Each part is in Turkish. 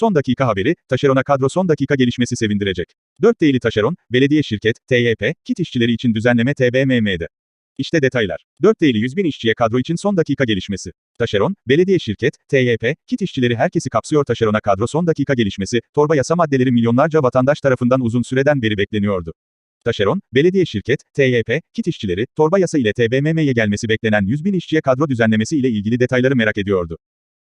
Son dakika haberi, taşerona kadro son dakika gelişmesi sevindirecek. 4 değili taşeron, belediye şirket, TYP, kit işçileri için düzenleme TBMM'de. İşte detaylar. 4 değili 100 bin işçiye kadro için son dakika gelişmesi. Taşeron, belediye şirket, TYP, kit işçileri herkesi kapsıyor taşerona kadro son dakika gelişmesi, torba yasa maddeleri milyonlarca vatandaş tarafından uzun süreden beri bekleniyordu. Taşeron, belediye şirket, TYP, kit işçileri, torba yasa ile TBMM'ye gelmesi beklenen 100 bin işçiye kadro düzenlemesi ile ilgili detayları merak ediyordu.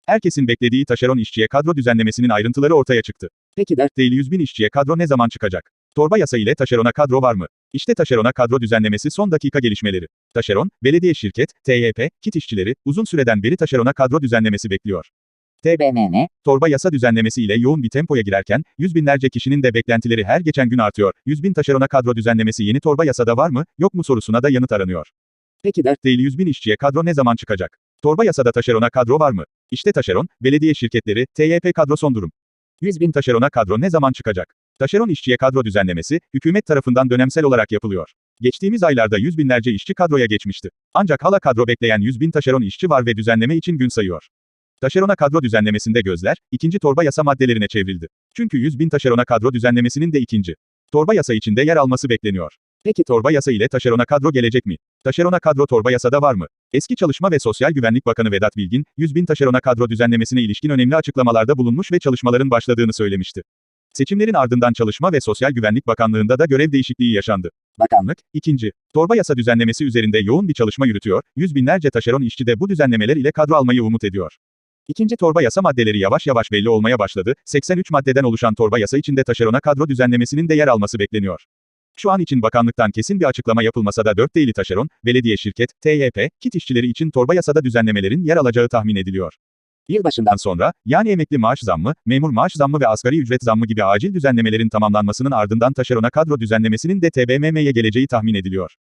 Herkesin beklediği taşeron işçiye kadro düzenlemesinin ayrıntıları ortaya çıktı. Peki 4 değil 100 bin işçiye kadro ne zaman çıkacak? Torba yasa ile taşerona kadro var mı? İşte taşerona kadro düzenlemesi son dakika gelişmeleri. Taşeron, belediye şirket, TYP, kit işçileri, uzun süreden beri taşerona kadro düzenlemesi bekliyor. TBMM, Torba yasa düzenlemesi ile yoğun bir tempoya girerken, yüz binlerce kişinin de beklentileri her geçen gün artıyor. 100 bin taşerona kadro düzenlemesi yeni torba yasada var mı, yok mu sorusuna da yanıt aranıyor. peki 4 Değil 100 bin işçiye kadro ne zaman çıkacak? Torba yasada taşerona kadro var mı? İşte taşeron, belediye şirketleri, TYP kadro son durum. 100 bin taşerona kadro ne zaman çıkacak? Taşeron işçiye kadro düzenlemesi, hükümet tarafından dönemsel olarak yapılıyor. Geçtiğimiz aylarda yüz binlerce işçi kadroya geçmişti. Ancak hala kadro bekleyen 100 bin taşeron işçi var ve düzenleme için gün sayıyor. Taşerona kadro düzenlemesinde gözler, ikinci torba yasa maddelerine çevrildi. Çünkü 100 bin taşerona kadro düzenlemesinin de ikinci torba yasa içinde yer alması bekleniyor. Peki torba yasa ile taşerona kadro gelecek mi? Taşerona kadro torba yasada var mı? Eski Çalışma ve Sosyal Güvenlik Bakanı Vedat Bilgin, 100 bin taşerona kadro düzenlemesine ilişkin önemli açıklamalarda bulunmuş ve çalışmaların başladığını söylemişti. Seçimlerin ardından Çalışma ve Sosyal Güvenlik Bakanlığında da görev değişikliği yaşandı. Bakanlık, ikinci, torba yasa düzenlemesi üzerinde yoğun bir çalışma yürütüyor, yüz binlerce taşeron işçi de bu düzenlemeler ile kadro almayı umut ediyor. İkinci torba yasa maddeleri yavaş yavaş belli olmaya başladı, 83 maddeden oluşan torba yasa içinde taşerona kadro düzenlemesinin de yer alması bekleniyor. Şu an için bakanlıktan kesin bir açıklama yapılmasa da 4 değili taşeron, belediye şirket, TYP, kit işçileri için torba yasada düzenlemelerin yer alacağı tahmin ediliyor. Yılbaşından sonra, yani emekli maaş zammı, memur maaş zammı ve asgari ücret zammı gibi acil düzenlemelerin tamamlanmasının ardından taşerona kadro düzenlemesinin de TBMM'ye geleceği tahmin ediliyor.